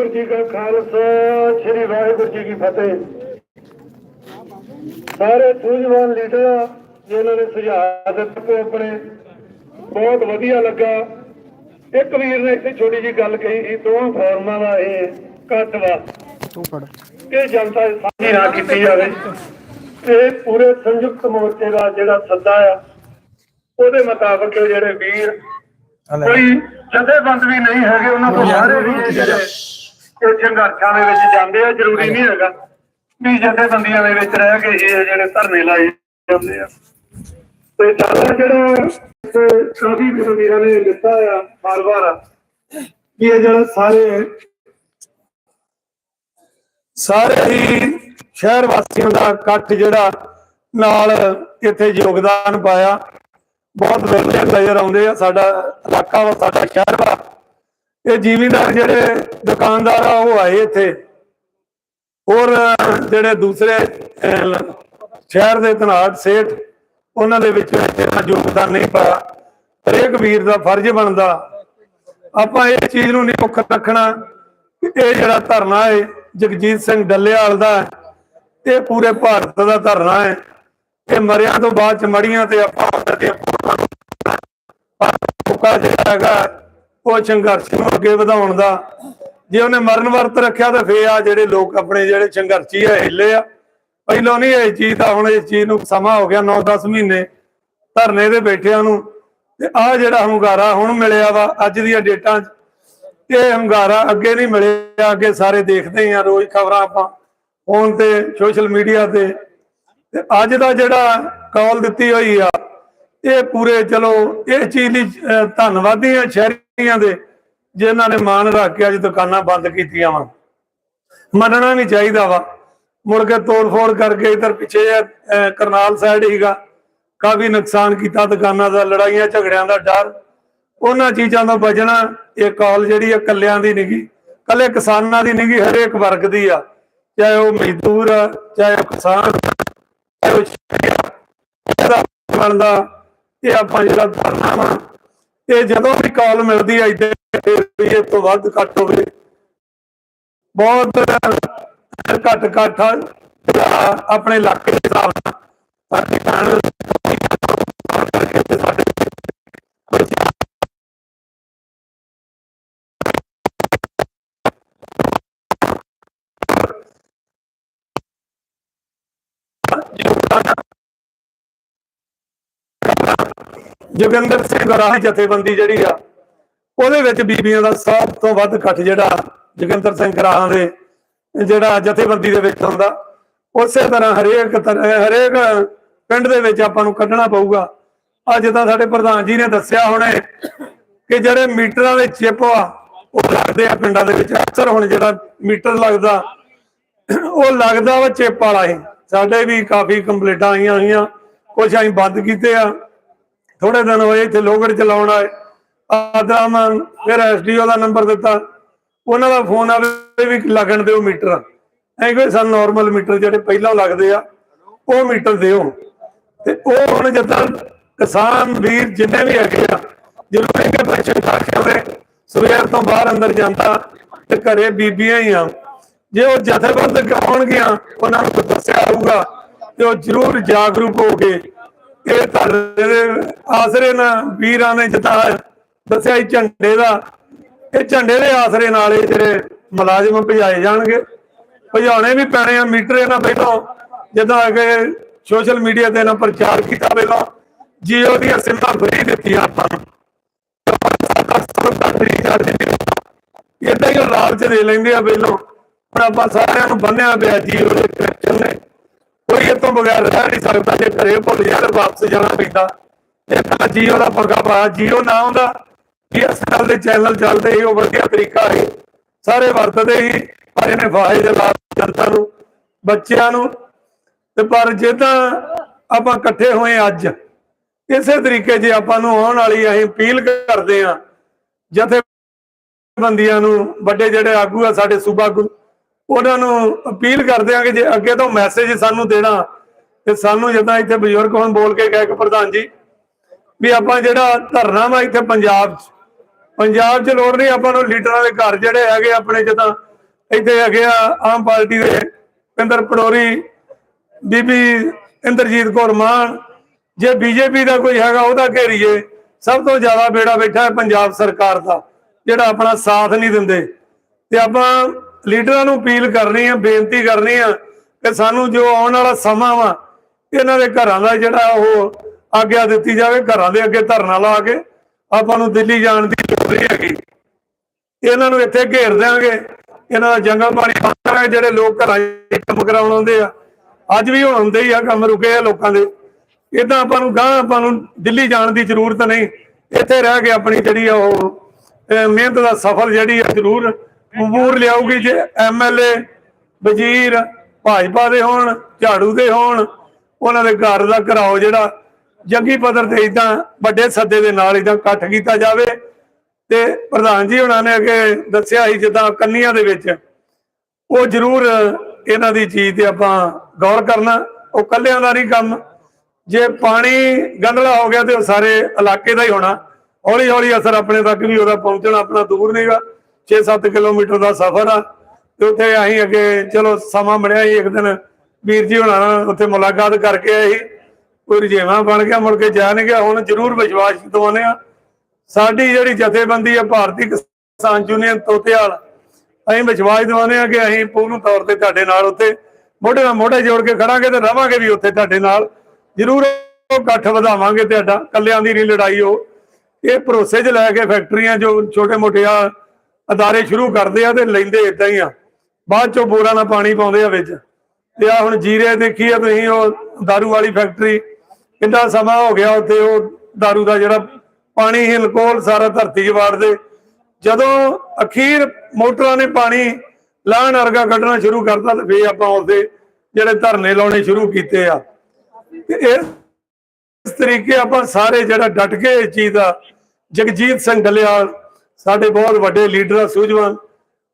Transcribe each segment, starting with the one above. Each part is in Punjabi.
ਵਾਹਿਗੁਰੂ ਜੀ ਕਾ ਖਾਲਸਾ ਸ੍ਰੀ ਵਾਹਿਗੁਰੂ ਜੀ ਕੀ ਫਤਿਹ। ਸਾਰੇ ਸੂਝਵਾਨ ਲੀਡਰ ਜਿਨ੍ਹਾਂ ਨੇ ਸੁਝਾਅ ਦਿੱਤੇ ਆਪਣੇ ਬਹੁਤ ਵਧੀਆ ਲੱਗਾ। ਇੱਕ ਵੀਰ ਨੇ ਇੱਥੇ ਛੋਟੀ ਜੀ ਗੱਲ ਕਹੀ ਸੀ ਦੋਵਾਂ ਫਾਰਮਾਂ ਦਾ ਇਹ ਕੱਟ ਵਾ ਤੂੰ ਫੜ ਇਹ ਜਨਤਾ ਦੀ ਸਾਂਝੀ ਨਾ ਕੀਤੀ ਜਾਵੇ। ਤੇ ਪੂਰੇ ਸੰਯੁਕਤ ਮੋਰਚੇ ਦਾ ਜਿਹੜਾ ਸੱਦਾ ਆ ਉਹਦੇ ਮੁਤਾਬਕ ਜਿਹੜੇ ਵੀਰ ਕੋਈ ਜਥੇਬੰਦ ਵੀ ਨਹੀਂ ਹੈਗੇ ਉਹਨਾਂ ਤੋਂ ਸਾਰੇ ਵੀ ਜਿਹੜੇ ਇਹ ਸੰਘਰਸ਼ਾਂ ਦੇ ਵਿੱਚ ਜਾਂਦੇ ਆ ਜ਼ਰੂਰੀ ਨਹੀਂ ਹੈਗਾ। ਵੀ ਜਥੇਬੰਦੀਆਂ ਦੇ ਵਿੱਚ ਰਹਿ ਕੇ ਇਹ ਜਿਹੜੇ ਧਰਨੇ ਲਾਏ ਜਾਂਦੇ ਆ। ਤੇ ਸਾਡਾ ਜਿਹੜਾ ਤੇ ਕਾਫੀ ਵੀਰਾਂ ਨੇ ਦਿੱਤਾ ਆ ਬਾਰ-ਬਾਰ ਕਿ ਇਹ ਜਿਹੜਾ ਸਾਰੇ ਸਾਰੇ ਹੀ ਸ਼ਹਿਰ ਵਾਸੀਆਂ ਦਾ ਇਕੱਠ ਜਿਹੜਾ ਨਾਲ ਇੱਥੇ ਯੋਗਦਾਨ ਪਾਇਆ। ਬਹੁਤ ਵੇਲੇ ਨਜ਼ਰ ਆਉਂਦੇ ਆ ਸਾਡਾ ਇਲਾਕਾ ਵਾ ਸਾਡਾ ਸ਼ਹਿਰ ਵਾ। ਇਹ ਜ਼ਿਮੀਂਦਾਰ ਜਿਹੜੇ ਦੁਕਾਨਦਾਰ ਆ, ਉਹ ਆਏ ਇੱਥੇ। ਹੋਰ, ਜਿਹੜੇ ਦੂਸਰੇ ਸ਼ਹਿਰ ਦੇ ਤਨਾਟ ਸੇਠ, ਉਹਨਾਂ ਦੇ ਵਿੱਚ ਇੰਨਾ ਯੋਗਦਾਨ ਨਹੀਂ ਪਾਇਆ ਹਰੇਕ ਵੀਰ ਦਾ ਫਰਜ਼ ਬਣਦਾ। ਆਪਾਂ ਇਹ ਚੀਜ਼ ਨੂੰ ਨਹੀਂ ਮੁੱਖ ਰੱਖਣਾ ਇਹ ਜਿਹੜਾ ਧਰਨਾ ਹੈ, ਜਗਜੀਤ ਸਿੰਘ ਡੱਲੇਵਾਲ ਦਾ, ਇਹ ਪੂਰੇ ਭਾਰਤ ਦਾ ਧਰਨਾ ਹੈ। ਇਹ ਮਰਿਆਂ ਤੋਂ ਬਾਅਦ ਚ ਮੜੀਆਂ ਤੇ ਆਪਾਂ ਉਹਨਾਂ ਦੀਆਂ ਫੋਟੋਆਂ ਜਿਹੜਾ ਹੈਗਾ। ਉਹ ਸੰਘਰਸ਼ ਨੂੰ ਅੱਗੇ ਵਧਾਉਣ ਦਾ। ਜੇ ਉਹਨੇ ਮਰਨ ਵਰਤ ਰੱਖਿਆ ਤਾਂ ਫੇਰ ਆ ਜਿਹੜੇ ਲੋਕ ਆਪਣੇ ਜਿਹੜੇ ਸੰਘਰਸ਼ੀ ਆ, ਹਿੱਲੇ ਆ। ਪਹਿਲਾਂ ਨਹੀਂ ਇਹ ਚੀਜ਼ ਤਾਂ ਹੁਣ ਇਸ ਚੀਜ਼ ਨੂੰ ਸਮਾਂ ਹੋ ਗਿਆ 9-10 ਮਹੀਨੇ ਧਰਨੇ ਦੇ ਬੈਠਿਆਂ ਨੂੰ ਤੇ ਆ ਜਿਹੜਾ ਹੰਗਾਰਾ ਹੁਣ ਮਿਲਿਆ ਵਾ, ਅੱਜ ਦੀਆਂ ਡੇਟਾਂ 'ਚ। ਇਹ ਹੰਗਾਰਾ ਅੱਗੇ ਨਹੀਂ ਮਿਲਿਆ, ਅੱਗੇ ਸਾਰੇ ਦੇਖਦੇ ਆ, ਰੋਜ਼ ਖਬਰਾਂ ਆਪਾਂ ਫੋਨ ਤੇ, ਸੋਸ਼ਲ ਮੀਡੀਆ ਤੇ। ਤੇ ਅੱਜ ਦਾ ਜਿਹੜਾ ਕਾਲ ਦਿੱਤੀ ਹੋਈ ਆ, ਇਹ ਪੂਰੇ ਚਲੋ, ਇਹ ਚੀਜ਼ ਲਈ ਧੰਨਵਾਦੀ ਆ ਸ਼ਹਿਰੀ ਸ਼ਹਿਰੀਆਂ ਦੇ, ਜਿਨ੍ਹਾਂ ਨੇ ਮਾਨ ਰੱਖ ਕੇ ਅੱਜ ਦੁਕਾਨਾਂ ਬੰਦ ਕੀਤੀਆਂ ਵਾ। ਮੰਨਣਾ ਨਹੀਂ ਚਾਹੀਦਾ ਵਾ। ਮੁੜ ਕੇ ਤੋੜ ਫੋੜ ਕਰਕੇ ਇਧਰ ਪਿੱਛੇ ਕਰਨਾਲ ਸਾਈਡ ਹੀਗਾ ਕਾਫੀ ਨੁਕਸਾਨ ਕੀਤਾ ਦੁਕਾਨਾਂ ਦਾ, ਲੜਾਈਆਂ, ਝਗੜਿਆਂ ਦਾ ਡਰ। ਉਹਨਾਂ ਚੀਜ਼ਾਂ ਤੋਂ ਬਚਣਾ ਇਹ ਕਾਲ ਜਿਹੜੀ ਆ ਕੱਲਿਆਂ ਦੀ ਨਹੀਂਗੀ ਕੱਲੇ ਕਿਸਾਨਾਂ ਦੀ ਨਹੀਂਗੀ ਹਰੇਕ ਵਰਗ ਦੀ ਆ। ਚਾਹੇ ਉਹ ਮਜ਼ਦੂਰ ਆ, ਚਾਹੇ ਉਹ ਕਿਸਾਨ ਚਾਹੇ ਉਹ ਬਣਦਾ, ਇਹ ਆਪਾਂ ਜਿਹੜਾ ਧਰਨਾ ਵਾ ਜਦੋਂ ਵੀ ਕਾਲ ਮਿਲਦੀ ਹੈ ਇੱਥੇ ਫਿਰ ਤੋਂ ਵੱਧ ਘੱਟ ਹੋਵੇ। ਬਹੁਤ ਘੱਟ ਘੱਟ ਆਪਣੇ ਇਲਾਕੇ ਦੇ ਹਿਸਾਬ ਨਾਲ ਸਾਡੇ ਕਾਰਨ ਕਰਕੇ ਤੇ ਸਾਡੇ ਜੋਗਿੰਦਰ ਸਿੰਘ ਰਾਹ ਜਥੇਬੰਦੀ ਜਿਹੜੀ ਆ, ਉਹਦੇ ਵਿੱਚ ਬੀਬੀਆਂ ਦਾ ਸਭ ਤੋਂ ਵੱਧ ਇਕੱਠ ਜਿਹੜਾ ਜੋਗਿੰਦਰ ਸਿੰਘ ਰਾਹਾਂ ਦੇ, ਜਿਹੜਾ ਜਥੇਬੰਦੀ ਦੇ ਵਿੱਚ ਹੁੰਦਾ, ਉਸੇ ਤਰ੍ਹਾਂ ਹਰੇਕ ਹਰੇਕ ਪਿੰਡ ਦੇ ਵਿੱਚ ਆਪਾਂ ਨੂੰ ਕੱਢਣਾ ਪਊਗਾ। ਅੱਜ ਤਾਂ ਸਾਡੇ ਪ੍ਰਧਾਨ ਜੀ ਨੇ ਦੱਸਿਆ ਹੁਣੇ ਕਿ ਜਿਹੜੇ ਮੀਟਰਾਂ ਦੇ ਚਿਪ ਆ, ਉਹ ਲੱਗਦੇ ਆ ਪਿੰਡਾਂ ਦੇ ਵਿੱਚ। ਅਕਸਰ ਹੁਣ ਜਿਹੜਾ ਮੀਟਰ ਲੱਗਦਾ, ਉਹ ਲੱਗਦਾ ਵਾ ਚਿੱਪ ਵਾਲਾ ਹੀ। ਸਾਡੇ ਵੀ ਕਾਫੀ ਕੰਪਲੀਟਾਂ ਆਈਆਂ ਹੋਈਆਂ ਕੁਝ ਅਸੀਂ ਬੰਦ ਕੀਤੇ ਆ। ਥੋੜੇ ਦਿਨ ਹੋਏ ਇੱਥੇ ਲੋਗੜ ਚਲਾਉਣ ਆਏ। ਆਦਰਾਮਨ ਫਿਰ ਐਸਡੀਓ ਦਾ ਨੰਬਰ ਦਿੱਤਾ। ਉਹਨਾਂ ਦਾ ਫੋਨ ਆਵੇ ਵੀ ਲੱਗਣ ਦਿਓ ਮੀਟਰ। ਐਂ ਕੋਈ ਸਾਨੂੰ ਨਾਰਮਲ ਮੀਟਰ ਜਿਹੜੇ ਪਹਿਲਾਂ ਲੱਗਦੇ ਆ, ਉਹ ਮੀਟਰ ਦਿਓ। ਤੇ ਉਹ ਹੁਣ ਜਦੋਂ ਕਿਸਾਨ ਵੀਰ ਜਿੰਨੇ ਵੀ ਹੈਗੇ ਆ, ਜਿਹਨੂੰ ਇਹਨੇ ਪੈਸੇ ਖਾਖਿਆ ਹੋਵੇ ਸਵੇਰ ਤੋਂ ਬਾਹਰ ਅੰਦਰ ਜਾਂਦਾ ਤੇ ਘਰੇ ਬੀਬੀਆਂ ਹੀ ਆ। ਜੇ ਉਹ ਜਥੇਬੰਦ ਕਰਾਉਣਗੀਆਂ, ਉਹਨਾਂ ਨੂੰ ਦੱਸਿਆ ਹੋਊਗਾ ਤੇ ਉਹ ਜ਼ਰੂਰ ਜਾਗਰੂਕ ਹੋ ਕੇ ਇਹ ਧਰਨੇ ਦੇ ਆਸਰੇ ਨਾਲ ਵੀਰਾਂ ਨੇ ਜਿੱਤਾ ਦੱਸਿਆ ਹੀ ਝੰਡੇ ਦਾ, ਇਹ ਝੰਡੇ ਦੇ ਆਸਰੇ ਨਾਲ ਇਹ ਜਿਹੜੇ ਮੁਲਾਜ਼ਮ ਭਜਾਏ ਜਾਣਗੇ। ਭਜਾਉਣੇ ਵੀ ਪੈਣੇ ਆ, ਮੀਟਰ ਇਹਨਾਂ ਪਹਿਲਾਂ ਜਦੋਂ ਅਗੇ ਸੋਸ਼ਲ ਮੀਡੀਆ ਤੇ ਇਹਨਾਂ ਪ੍ਰਚਾਰ ਕੀਤਾ ਪਹਿਲਾਂ ਜੀਓ ਦੀਆਂ ਸਿਮਾਂ ਫਰੀ ਦਿੱਤੀਆਂ ਆਪਾਂ ਨੂੰ। ਇਦਾਂ ਹੀ ਉਹ ਲਾਲਚ ਦੇ ਲੈਂਦੇ ਆ ਪਹਿਲਾਂ ਹੁਣ ਆਪਾਂ ਸਾਰਿਆਂ ਨੂੰ ਬੰਨਿਆ ਪਿਆ ਜੀਓ ਦੇ ਕਨੈਕਸ਼ਨ ਨੇ ਕੋਈ ਇਹ ਤੋਂ ਬਗੈਰ ਰਹਿ ਨਹੀਂ ਸਕਦਾ, ਜੇ ਘਰੇ ਭੁੱਲ ਜਾ ਵਾਪਸ ਜਾਣਾ ਪੈਂਦਾ। ਇਹ ਤਾਂ ਜੀਓ ਦਾ ਪੰਗਾ ਪਾ ਜੀਓ ਨਾ ਹੁੰਦਾ ਬੀਐਸਐਨਐਲ ਦੇ ਚੈਨਲ ਚੱਲਦੇ ਸੀ ਉਹ ਵਧੀਆ ਤਰੀਕਾ ਹੈ। ਸਾਰੇ ਵਰਤਦੇ ਹੀ, ਪਰ ਇਹਨੇ ਫਾਇਦੇ ਲਾ ਜਨਤਾ ਨੂੰ, ਬੱਚਿਆਂ ਨੂੰ। ਤੇ ਪਰ ਜੇ ਤਾਂ ਆਪਾਂ ਇਕੱਠੇ ਹੋਏ ਅੱਜ, ਇਸੇ ਤਰੀਕੇ ਜੇ ਆਪਾਂ ਨੂੰ ਆਉਣ ਵਾਲੀ ਅਸੀਂ ਅਪੀਲ ਕਰਦੇ ਆ ਜਥੇ ਬੰਦੀਆਂ ਨੂੰ, ਵੱਡੇ ਜਿਹੜੇ ਆਗੂ ਆ, ਸਾਡੇ ਸੂਬਾ ਆਗੂ ਉਹਨਾਂ ਨੂੰ ਅਪੀਲ ਕਰਦੇ ਆ ਕਿ ਜੇ ਅੱਗੇ ਤੋਂ ਮੈਸੇਜ ਸਾਨੂੰ ਦੇਣਾ, ਤੇ ਸਾਨੂੰ ਜਿੱਦਾਂ ਇੱਥੇ ਬਜ਼ੁਰਗ ਹੁਣ ਬੋਲ ਕੇ ਗਏ ਕਿ ਪ੍ਰਧਾਨ ਜੀ, ਵੀ ਆਪਾਂ ਜਿਹੜਾ ਧਰਨਾ ਵਾ ਇੱਥੇ ਪੰਜਾਬ 'ਚ ਪੰਜਾਬ 'ਚ ਲੋੜ ਨਹੀਂ ਆਪਾਂ ਨੂੰ ਲੀਡਰਾਂ ਦੇ ਘਰ ਜਿਹੜੇ ਹੈਗੇ ਆਪਣੇ ਜਿੱਦਾਂ ਇੱਥੇ ਹੈਗੇ ਆ ਆਮ ਪਾਰਟੀ ਦੇ ਪਿੰਦਰ ਪਟੋਰੀ ਬੀਬੀ ਇੰਦਰਜੀਤ ਕੌਰ ਮਾਨ, ਜੇ ਬੀਜੇਪੀ ਦਾ ਕੋਈ ਹੈਗਾ ਉਹਦਾ ਘੇਰੀਏ, ਸਭ ਤੋਂ ਜ਼ਿਆਦਾ ਬੇੜਾ ਬੈਠਾ ਹੈ ਪੰਜਾਬ ਸਰਕਾਰ ਦਾ, ਜਿਹੜਾ ਆਪਣਾ ਸਾਥ ਨਹੀਂ ਦਿੰਦੇ। ਤੇ ਆਪਾਂ ਲੀਡਰਾਂ ਨੂੰ ਅਪੀਲ ਕਰਨੀ ਆ, ਬੇਨਤੀ ਕਰਨੀ ਆ ਕਿ ਸਾਨੂੰ ਜੋ ਆਉਣ ਵਾਲਾ ਸਮਾਂ ਵਾ, ਇਹਨਾਂ ਦੇ ਘਰਾਂ ਦਾ ਜਿਹੜਾ ਉਹ ਆਗਿਆ ਦਿੱਤੀ ਜਾਵੇ, ਘਰਾਂ ਦੇ ਅੱਗੇ ਧਰਨਾ ਲਾ ਕੇ ਆਪਾਂ ਨੂੰ ਦਿੱਲੀ ਜਾਣ ਦੀ ਲੋੜ ਨਹੀਂ ਹੈਗੀ। ਇਹਨਾਂ ਨੂੰ ਇੱਥੇ ਘੇਰ ਦਿਆਂਗੇ। ਇਹਨਾਂ ਦਾ ਜੰਗਲ ਪਾਣੀ ਬੰਦ ਜਿਹੜੇ ਲੋਕ ਘਰਾਂ 'ਚ ਕੰਮ ਕਰਾਉਣ ਆਉਂਦੇ ਆ। ਅੱਜ ਵੀ ਹੁਣ ਆਉਂਦੇ ਹੀ ਆ, ਕੰਮ ਰੁਕੇ ਆ ਲੋਕਾਂ ਦੇ। ਇਦਾਂ ਆਪਾਂ ਨੂੰ ਗਾਂ ਆਪਾਂ ਨੂੰ ਦਿੱਲੀ ਜਾਣ ਦੀ ਜ਼ਰੂਰਤ ਨਹੀਂ। ਇੱਥੇ ਰਹਿ ਕੇ ਆਪਣੀ ਜਿਹੜੀ ਆ ਉਹ ਮਿਹਨਤ ਦਾ ਸਫਲ ਜਿਹੜੀ ਆ ਜ਼ਰੂਰ ਮਬੂਰ ਲਿਆਊਗੀ ਜੇ ਐਮਐਲਏ ਵਜ਼ੀਰ, ਭਾਜਪਾ ਦੇ ਹੋਣ, ਝਾੜੂ ਦੇ ਹੋਣ, ਉਹਨਾਂ ਦੇ ਘਰ ਦਾ ਘਰਾਓ ਜਿਹੜਾ ਜੰਗੀ ਪੱਧਰ ਤੇ ਇਦਾਂ ਵੱਡੇ ਸੱਦੇ ਦੇ ਨਾਲ ਇਦਾਂ ਇਕੱਠ ਕੀਤਾ ਜਾਵੇ। ਤੇ ਪ੍ਰਧਾਨ ਜੀ ਉਹਨਾਂ ਨੇ ਅੱਗੇ ਦੱਸਿਆ ਸੀ ਜਿੱਦਾਂ ਕੰਨੀਆਂ ਦੇ ਵਿੱਚ, ਉਹ ਜ਼ਰੂਰ ਇਹਨਾਂ ਦੀ ਚੀਜ਼ ਤੇ ਆਪਾਂ ਗੌਰ ਕਰਨਾ। ਉਹ ਕੱਲਿਆਂ ਦਾ ਨਹੀਂ ਕੰਮ। ਜੇ ਪਾਣੀ ਗੰਦਲਾ ਹੋ ਗਿਆ ਤੇ ਉਹ ਸਾਰੇ ਇਲਾਕੇ ਦਾ ਹੀ ਹੋਣਾ। ਹੌਲੀ ਹੌਲੀ ਅਸਰ ਆਪਣੇ ਤੱਕ ਵੀ ਉਹਦਾ ਪਹੁੰਚਣਾ ਆਪਣਾ ਦੂਰ ਨਹੀਂਗਾ। 6-7 ਕਿਲੋਮੀਟਰ ਦਾ ਸਫ਼ਰ ਆ ਤੇ ਉੱਥੇ ਅਸੀਂ ਅੱਗੇ, ਚਲੋ ਸਮਾਂ ਬਣਿਆ ਸੀ ਇੱਕ ਦਿਨ। ਵੀਰ ਜੀ ਹੁਣਾਂ ਨਾਲ ਉੱਥੇ ਮੁਲਾਕਾਤ ਕਰਕੇ ਆਏ ਕੋਈ ਰਜੇਵਾ ਬਣ ਗਿਆ, ਮੁੜ ਕੇ ਜਾ ਨਹੀਂ ਗਿਆ। ਹੁਣ ਜ਼ਰੂਰ ਵਿਸ਼ਵਾਸ ਦਿਵਾਉਂਦੇ ਆ ਸਾਡੀ ਜਿਹੜੀ ਜਥੇਬੰਦੀ ਹੈ ਭਾਰਤੀ ਕਿਸਾਨ ਯੂਨੀਅਨ ਤੋਤੇਵਾਲ ਅਸੀਂ ਵਿਸ਼ਵਾਸ ਦਿਵਾਉਂਦੇ ਆ ਕਿ ਅਸੀਂ ਪੂਰਨ ਤੌਰ ਤੇ ਤੁਹਾਡੇ ਨਾਲ ਉੱਥੇ ਮੋਢੇ ਨਾਲ ਮੋਢੇ ਜੋੜ ਕੇ ਖੜਾਂਗੇ ਤੇ ਰਵਾਂਗੇ ਵੀ ਉੱਥੇ ਤੁਹਾਡੇ ਨਾਲ। ਜ਼ਰੂਰ ਇਕੱਠ ਵਧਾਵਾਂਗੇ ਤੁਹਾਡਾ ਕੱਲਿਆਂ ਦੀ ਨਹੀਂ ਲੜਾਈ ਉਹ। ਇਹ ਭਰੋਸੇ 'ਚ ਲੈ ਕੇ ਫੈਕਟਰੀਆਂ ਜੋ ਛੋਟੇ ਮੋਟੇ ਆ ਅਦਾਰੇ ਸ਼ੁਰੂ ਕਰਦੇ ਆ ਤੇ ਲੈਂਦੇ ਇਦਾਂ ਹੀ ਆ ਬਾਅਦ ਚੋਂ ਬੋਰਾ ਨਾਲ ਪਾਣੀ ਪਾਉਂਦੇ ਆ ਵਿੱਚ ਤੇ ਆ ਹੁਣ ਜੀਰੇ ਦੇਖੀ ਆ ਤੁਸੀਂ ਉਹ दारू ਵਾਲੀ ਫੈਕਟਰੀ ਕਿੰਨਾ ਸਮਾਂ ਹੋ ਗਿਆ ਉੱਥੇ ਉਹ दारू ਦਾ ਜਿਹੜਾ ਪਾਣੀ ਹਿਲਕੋਲ ਸਾਰਾ ਧਰਤੀ 'ਚ ਵਾੜਦੇ ਜਦੋਂ ਅਖੀਰ ਮੋਟਰਾਂ ਨੇ ਪਾਣੀ ਲਾਹਣ ਵਰਗਾ ਕੱਢਣਾ ਸ਼ੁਰੂ ਕਰਤਾ ਤੇ ਫੇਰ ਆਪਾਂ ਉਸਦੇ ਜਿਹੜੇ ਧਰਨੇ ਲਾਉਣੇ ਸ਼ੁਰੂ ਕੀਤੇ ਆ ਤੇ ਇਹ ਇਸ ਤਰੀਕੇ ਆਪਾਂ ਸਾਰੇ ਜਿਹੜਾ ਡਟ ਕੇ ਇਸ ਚੀਜ਼ ਦਾ ਜਗਜੀਤ ਸਿੰਘ ਡੱਲੇਵਾਲ ਸਾਡੇ ਬਹੁਤ ਵੱਡੇ ਲੀਡਰ ਆ, ਸੂਝਵਾਨ,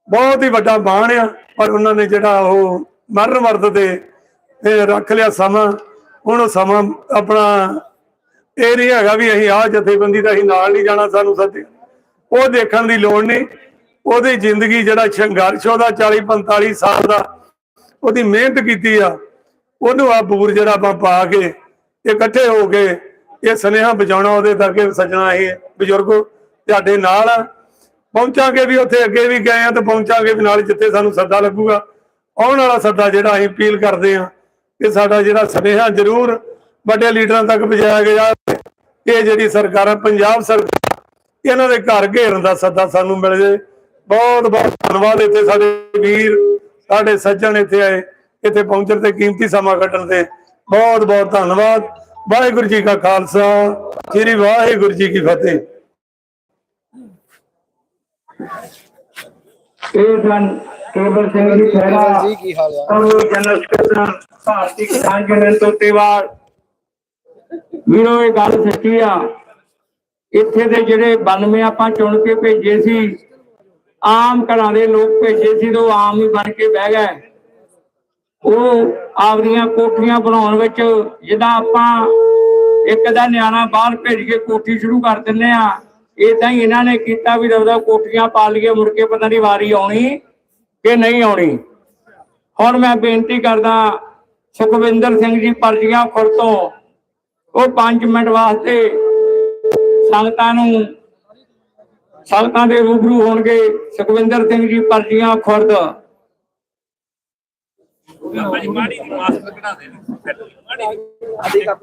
ਬਹੁਤ ਹੀ ਵੱਡਾ ਬਾਣ ਆ, ਪਰ ਉਹਨਾਂ ਨੇ ਜਿਹੜਾ ਉਹ ਮਰਨ ਮਰਦ ਤੇ ਰੱਖ ਲਿਆ ਸਮਾਂ, ਹੁਣ ਉਹ ਸਮਾਂ ਆਪਣਾ ਇਹ ਨਹੀਂ ਹੈਗਾ ਵੀ ਅਸੀਂ ਆਹ ਜਥੇਬੰਦੀ ਦਾ ਅਸੀਂ ਨਾਲ ਨਹੀਂ ਜਾਣਾ ਸਾਨੂੰ ਸੱਦੇ। ਉਹ ਦੇਖਣ ਦੀ ਲੋੜ ਨਹੀਂ, ਉਹਦੀ ਜ਼ਿੰਦਗੀ ਜਿਹੜਾ ਸੰਘਰਸ਼ ਉਹਦਾ 40 45 ਸਾਲ ਦਾ, ਉਹਦੀ ਮਿਹਨਤ ਕੀਤੀ ਆ, ਉਹਨੂੰ ਆ ਬੂਰ ਜਿਹੜਾ ਆਪਾਂ ਪਾ ਕੇ ਇਕੱਠੇ ਹੋ ਕੇ ਇਹ ਸੁਨੇਹਾ ਬਚਾਉਣਾ ਉਹਦੇ ਕਰਕੇ ਸੱਜਣਾ ਇਹ ਬਜ਼ੁਰਗੋ ਤੁਹਾਡੇ ਨਾਲ ਆ। ਪਹੁੰਚਾਂਗੇ ਵੀ ਉੱਥੇ ਅੱਗੇ ਵੀ ਗਏ ਆ ਤੇ ਪਹੁੰਚਾਂਗੇ ਵੀ ਨਾਲ ਜਿੱਥੇ ਸਾਨੂੰ ਸੱਦਾ ਲੱਗੂਗਾ। ਆਉਣ ਵਾਲਾ ਸੱਦਾ ਜਿਹੜਾ ਅਸੀਂ ਅਪੀਲ ਕਰਦੇ ਆ ਕਿ ਸਾਡਾ ਜਿਹੜਾ ਸੁਨੇਹਾ ਜ਼ਰੂਰ ਵੱਡੇ ਲੀਡਰਾਂ ਤੱਕ ਪਹੁੰਚਾਇਆ ਗਿਆ ਇਹ ਜਿਹੜੀ ਸਰਕਾਰਾਂ ਪੰਜਾਬ ਸਰਕਾਰ, ਇਹਨਾਂ ਦੇ ਘਰ ਘੇਰਨ ਦਾ ਸੱਦਾ ਸਾਨੂੰ ਮਿਲ ਜੇ ਬਹੁਤ ਬਹੁਤ ਧੰਨਵਾਦ ਇੱਥੇ ਸਾਡੇ ਵੀਰ, ਸਾਡੇ ਸੱਜਣ ਇੱਥੇ ਆਏ, ਇੱਥੇ ਪਹੁੰਚਣ ਤੇ ਕੀਮਤੀ ਸਮਾਂ ਕੱਢਣ ਤੇ। ਬਹੁਤ ਬਹੁਤ ਧੰਨਵਾਦ। ਵਾਹਿਗੁਰੂ ਜੀ ਕਾ ਖਾਲਸਾ, ਸ੍ਰੀ ਵਾਹਿਗੁਰੂ ਜੀ ਕੀ ਫਤਿਹ। ਇਹ ਸਨ ਕੇਵਲ ਸਿੰਘ ਜੀ ਖਹਿਰਾ ਜੀ ਕੀ ਹਾਲ ਆ? ਜਨਰਲ ਸਕੱਤਰ ਭਾਰਤੀ ਕਿਸਾਨ ਯੂਨੀਅਨ ਤੋਂ ਤੇਵਾਰ ਵੀਰੋ ਇਹ ਗੱਲ ਸੱਚੀ ਆ। ਇੱਥੇ ਦੇ ਜਿਹੜੇ 92 ਆਪਾਂ ਚੁਣ ਕੇ ਭੇਜੇ ਸੀ ਆਮ ਘਰਾਂ ਦੇ ਲੋਕ ਭੇਜੇ ਸੀ ਤੇ ਉਹ ਆਮ ਹੀ ਬਣ ਕੇ ਬਹਿ ਗਏ। ਉਹ ਆਪਦੀਆਂ ਕੋਠੀਆਂ ਬਣਾਉਣ ਵਿੱਚ ਜਿੱਦਾਂ ਆਪਾਂ ਇੱਕ ਦਾ ਨਿਆਣਾ ਬਾਹਰ ਭੇਜ ਕੇ ਕੋਠੀ ਸ਼ੁਰੂ ਕਰ ਦਿੰਨੇ ਆ ਇਦਾਂ ਹੀ ਇਹਨਾਂ ਨੇ ਕੀਤਾ ਵੀ ਰਵਦਾ ਕੋਠੀਆਂ ਪਾ ਲਈਏ ਮੁੜ ਕੇ ਪਤਾ ਨਹੀਂ ਵਾਰੀ ਆਉਣੀ ਕਿ ਨਹੀਂ ਆਉਣੀ। ਹੁਣ ਮੈਂ ਬੇਨਤੀ ਕਰਦਾ ਸੁਖਵਿੰਦਰ ਸਿੰਘ ਜੀ ਪਰਜੀਆਂ ਖੁਰ ਤੋਂ ਉਹ 5 ਮਿੰਟ ਵਾਸਤੇ ਸੰਗਤਾਂ ਨੂੰ ਸੰਗਤਾਂ ਦੇ ਰੂਬਰੂ ਹੋਣਗੇ। ਸੁਖਵਿੰਦਰ ਸਿੰਘ ਜੀ ਪਰਜੀਆਂ ਖੁਰਦ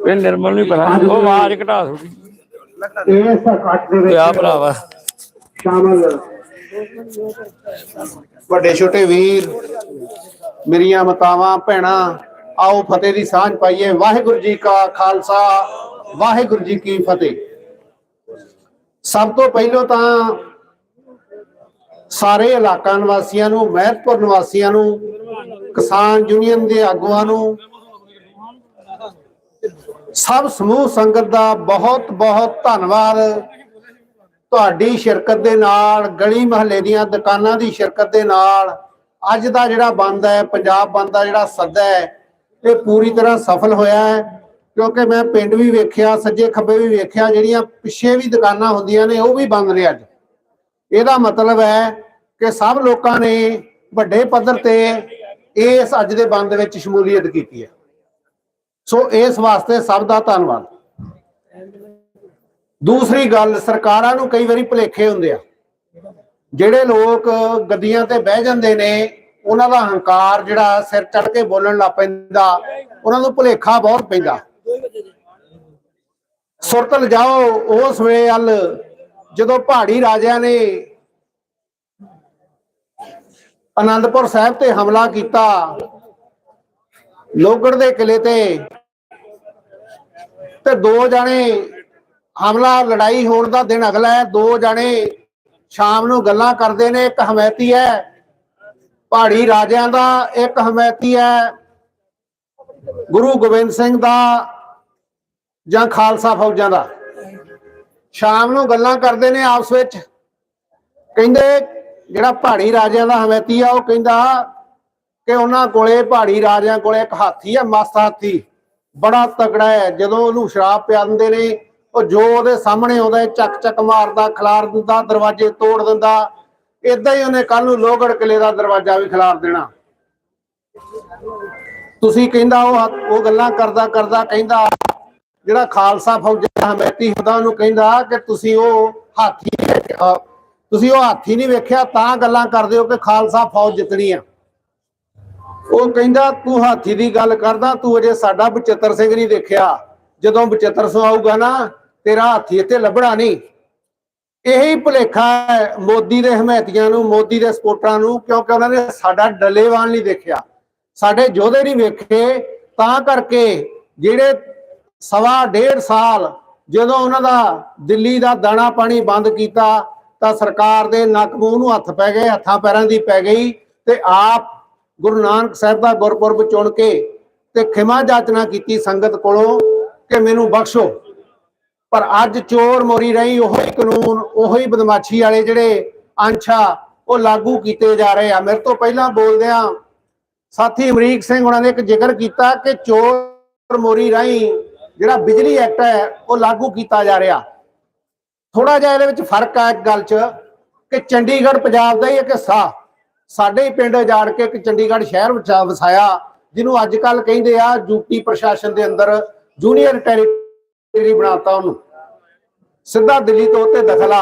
ਇਹ ਨਿਰਮਲ ਨੂੰ ਪਤਾ। ਉਹ ਆਵਾਜ਼ ਘਟਾ ਥੋੜੀ ਇਸ ਇਕੱਠ ਦੇ ਤੇ ਆ ਭਰਾਵਾ? ਸ਼ਾਮਲ ਵੱਡੇ ਛੋਟੇ ਵੀਰ ਮੇਰੀਆਂ ਮਾਤਾਵਾਂ ਭੈਣਾਂ ਆਓ ਫਤਿਹ ਦੀ ਸਾਂਝ ਪਾਈਏ। ਵਾਹਿਗੁਰੂ ਜੀ ਕਾ ਖਾਲਸਾ ਵਾਹਿਗੁਰੂ ਜੀ ਕੀ ਫਤਿਹ। ਸਭ ਤੋਂ ਪਹਿਲਾਂ ਤਾਂ ਸਾਰੇ ਇਲਾਕਾ ਨਿਵਾਸੀਆਂ ਨੂੰ ਮਹਿਤਪੁਰ ਨਿਵਾਸੀਆਂ ਨੂੰ ਕਿਸਾਨ ਯੂਨੀਅਨ ਦੇ ਆਗੂਆਂ ਨੂੰ ਸਭ ਸਮੂਹ ਸੰਗਤ ਦਾ ਬਹੁਤ ਬਹੁਤ ਧੰਨਵਾਦ। ਤੁਹਾਡੀ ਸ਼ਿਰਕਤ ਦੇ ਨਾਲ, ਗਲੀ ਮਹੱਲੇ ਦੀਆਂ ਦੁਕਾਨਾਂ ਦੀ ਸ਼ਿਰਕਤ ਦੇ ਨਾਲ ਅੱਜ ਦਾ ਜਿਹੜਾ ਬੰਦ ਹੈ, ਪੰਜਾਬ ਬੰਦ ਦਾ ਜਿਹੜਾ ਸੱਦਾ ਹੈ, ਇਹ ਪੂਰੀ ਤਰ੍ਹਾਂ ਸਫਲ ਹੋਇਆ ਹੈ। ਕਿਉਂਕਿ ਮੈਂ ਪਿੰਡ ਵੀ ਵੇਖਿਆ, ਸੱਜੇ ਖੱਬੇ ਵੀ ਵੇਖਿਆ, ਜਿਹੜੀਆਂ ਪਿੱਛੇ ਵੀ ਦੁਕਾਨਾਂ ਹੁੰਦੀਆਂ ਨੇ, ਉਹ ਵੀ ਬੰਦ ਨੇ ਅੱਜ। ਇਹਦਾ ਮਤਲਬ ਹੈ ਕਿ ਸਭ ਲੋਕਾਂ ਨੇ ਵੱਡੇ ਪੱਧਰ ਤੇ ਇਸ ਅੱਜ ਦੇ ਬੰਦ ਵਿੱਚ ਸ਼ਮੂਲੀਅਤ ਕੀਤੀ ਹੈ। ਸੋ ਇਸ ਵਾਸਤੇ ਸਭ ਦਾ ਧੰਨਵਾਦ। ਦੂਸਰੀ ਗੱਲ, ਸਰਕਾਰਾਂ ਨੂੰ ਕਈ ਵਾਰੀ ਭੁਲੇਖੇ ਹੁੰਦੇ ਆ। ਜਿਹੜੇ ਲੋਕ ਗੱਦੀਆਂ ਤੇ ਬਹਿ ਜਾਂਦੇ ਨੇ, ਉਹਨਾਂ ਦਾ ਹੰਕਾਰ ਜਿਹੜਾ ਸਿਰ ਚੜ ਕੇ ਬੋਲਣ ਲੱਗ ਪੈਂਦਾ, ਉਹਨਾਂ ਨੂੰ ਭੁਲੇਖਾ ਬਹੁਤ ਪੈਂਦਾ। ਸੁਰਤ ਲਜਾਓ, ਉਸ ਵੇਲੇ ਹਲ ਜਦੋਂ ਪਹਾੜੀ ਰਾਜਿਆਂ ਨੇ ਆਨੰਦਪੁਰ ਸਾਹਿਬ ਤੇ ਹਮਲਾ ਕੀਤਾ ਲੋਗੜ ਦੇ ਕਿਲੇ ਤੇ ਤੇ ਦੋ ਜਣੇ ਹਮਲਾ ਲੜਾਈ ਹੋਣ ਦਾ ਦਿਨ ਅਗਲਾ ਹੈ। ਦੋ ਜਣੇ ਸ਼ਾਮ ਨੂੰ ਗੱਲਾਂ ਕਰਦੇ ਨੇ। ਇੱਕ ਹਮੈਤੀ ਹੈ, ਪਹਾੜੀ ਰਾਜਿਆਂ ਦਾ। ਇੱਕ ਹਮੈਤੀ ਹੈ, ਗੁਰੂ ਗੋਬਿੰਦ ਸਿੰਘ ਦਾ ਜਾਂ ਖਾਲਸਾ ਫੌਜਾਂ ਦਾ। ਸ਼ਾਮ ਨੂੰ ਗੱਲਾਂ ਕਰਦੇ ਨੇ ਆਪਸ ਵਿੱਚ। ਕਹਿੰਦੇ ਜਿਹੜਾ ਪਹਾੜੀ ਰਾਜਿਆਂ ਦਾ ਹਮੈਤੀ ਆ, ਉਹ ਕਹਿੰਦਾ ਕਿ ਉਹਨਾਂ ਕੋਲੇ, ਪਹਾੜੀ ਰਾਜਿਆਂ ਕੋਲੇ ਇੱਕ ਹਾਥੀ ਹੈ ਮਸਤ ਹਾਥੀ। ਬੜਾ ਤਗੜਾ ਹੈ। ਜਦੋਂ ਉਹਨੂੰ ਸ਼ਰਾਬ ਪਿਆ ਦਿੰਦੇ ਨੇ, ਉਹ ਜੋ ਉਹਦੇ ਸਾਹਮਣੇ ਆਉਂਦਾ ਚੱਕ ਚੱਕ ਮਾਰਦਾ, ਖਿਲਾਰ ਦਿੰਦਾ, ਦਰਵਾਜ਼ੇ ਤੋੜ ਦਿੰਦਾ। ਇਦਾਂ ਹੀ ਉਹਨੇ ਕੱਲ ਨੂੰ ਲੋਹਗੜ ਕਿਲੇ ਦਾ ਦਰਵਾਜ਼ਾ ਵੀ ਖਿਲਾਰ ਦੇਣਾ। ਤੁਸੀਂ ਕਹਿੰਦਾ ਉਹ ਹੱਥ- ਉਹ ਗੱਲਾਂ ਕਰਦਾ ਕਰਦਾ ਕਹਿੰਦਾ, ਜਿਹੜਾ ਖਾਲਸਾ ਫੌਜ ਦਾ ਹਮੈਤੀ ਹੁੰਦਾ, ਉਹਨੂੰ ਕਹਿੰਦਾ ਕਿ ਤੁਸੀਂ ਉਹ ਹਾਥੀ ਵੇਖਿਆ- ਤੁਸੀਂ ਉਹ ਹਾਥੀ ਨਹੀਂ ਵੇਖਿਆ, ਤਾਂ ਗੱਲਾਂ ਕਰਦੇ ਹੋ ਕਿ ਖਾਲਸਾ ਫੌਜ ਜਿੱਤਣੀ ਆ। ਉਹ ਕਹਿੰਦਾ, ਤੂੰ ਹਾਥੀ ਦੀ ਗੱਲ ਕਰਦਾ, ਤੂੰ ਅਜੇ ਸਾਡਾ ਬਚਿੱਤਰ ਸਿੰਘ ਨਹੀਂ ਦੇਖਿਆ। ਜਦੋਂ ਬਚਿੱਤਰ ਸਿੰਘ ਆਊਗਾ ਨਾ, ਤੇਰਾ ਹਾਥੀ ਇੱਥੇ ਲੱਭਣਾ ਨਹੀਂ। ਇਹੀ ਭੁਲੇਖਾ ਹੈ ਮੋਦੀ ਦੇ ਹਮਾਇਤੀਆਂ ਨੂੰ, ਮੋਦੀ ਦੇ ਸਪੋਰਟਰਾਂ ਨੂੰ, ਕਿਉਂਕਿ ਉਹਨਾਂ ਨੇ ਸਾਡਾ ਡੱਲੇਵਾਲ ਨਹੀਂ ਦੇਖਿਆ। ਸਾਡੇ ਯੋਧੇ ਨਹੀਂ ਵੇਖੇ। ਤਾਂ ਕਰਕੇ ਜਿਹੜੇ ਸਵਾ ਡੇਢ ਸਾਲ ਜਦੋਂ ਉਹਨਾਂ ਦਾ ਦਿੱਲੀ ਦਾ ਦਾਣਾ ਪਾਣੀ ਬੰਦ ਕੀਤਾ, ਤਾਂ ਸਰਕਾਰ ਦੇ ਨੱਕ ਮੂੰਹ ਨੂੰ ਹੱਥ ਪੈ ਗਏ, ਹੱਥਾਂ ਪੈਰਾਂ ਦੀ ਪੈ ਗਈ ਤੇ ਆਪ ਗੁਰੂ ਨਾਨਕ ਸਾਹਿਬ ਦਾ ਗੁਰਪੁਰਬ ਚੁਣ ਕੇ ਤੇ ਖਿਮਾ ਜਾਚਨਾ ਕੀਤੀ ਸੰਗਤ ਕੋਲੋਂ ਕਿ ਮੈਨੂੰ ਬਖਸ਼ੋ। ਪਰ ਅੱਜ ਚੋਰ ਮੋਰੀ ਰਹੀ, ਉਹੋ ਹੀ ਕਾਨੂੰਨ, ਉਹੋ ਹੀ ਬਦਮਾਸ਼ੀ ਵਾਲੇ ਜਿਹੜੇ ਅੰਸ਼ਾ, ਉਹ ਲਾਗੂ ਕੀਤੇ ਜਾ ਰਹੇ ਆ। ਮੇਰੇ ਤੋਂ ਪਹਿਲਾਂ ਬੋਲਦਿਆਂ ਸਾਥੀ ਅਮਰੀਕ ਸਿੰਘ ਉਹਨਾਂ ਨੇ ਇੱਕ ਜ਼ਿਕਰ ਕੀਤਾ ਕਿ ਚੋਰ ਮੋਰੀ ਰਾਹੀਂ, ਜਿਹੜਾ ਬਿਜਲੀ ਐਕਟ ਹੈ, ਉਹ ਲਾਗੂ ਕੀਤਾ ਜਾ ਰਿਹਾ। ਥੋੜਾ ਜਿਹਾ ਇਹਦੇ ਵਿੱਚ ਫ਼ਰਕ ਆ ਇੱਕ ਗੱਲ 'ਚ ਕਿ ਚੰਡੀਗੜ੍ਹ, ਪੰਜਾਬ ਦਾ ਹੀ ਇੱਕ ਹਿੱਸਾ। ਸਾਡੇ ਹੀ ਪਿੰਡ ਉਜਾੜ ਕੇ ਇੱਕ ਚੰਡੀਗੜ੍ਹ ਸ਼ਹਿਰ ਵਿੱਚ ਵਸਾਇਆ, ਜਿਹਨੂੰ ਅੱਜ ਕੱਲ ਕਹਿੰਦੇ ਆ ਯੂਪੀ ਪ੍ਰਸ਼ਾਸਨ ਦੇ ਅੰਦਰ ਜੂਨੀਅਰ ਟੈਰੀਟਰੀ ਬਣਾਤਾ ਉਹਨੂੰ। ਸਿੱਧਾ ਦਿੱਲੀ ਤੋਂ ਉੱਤੇ ਦਖਲਾ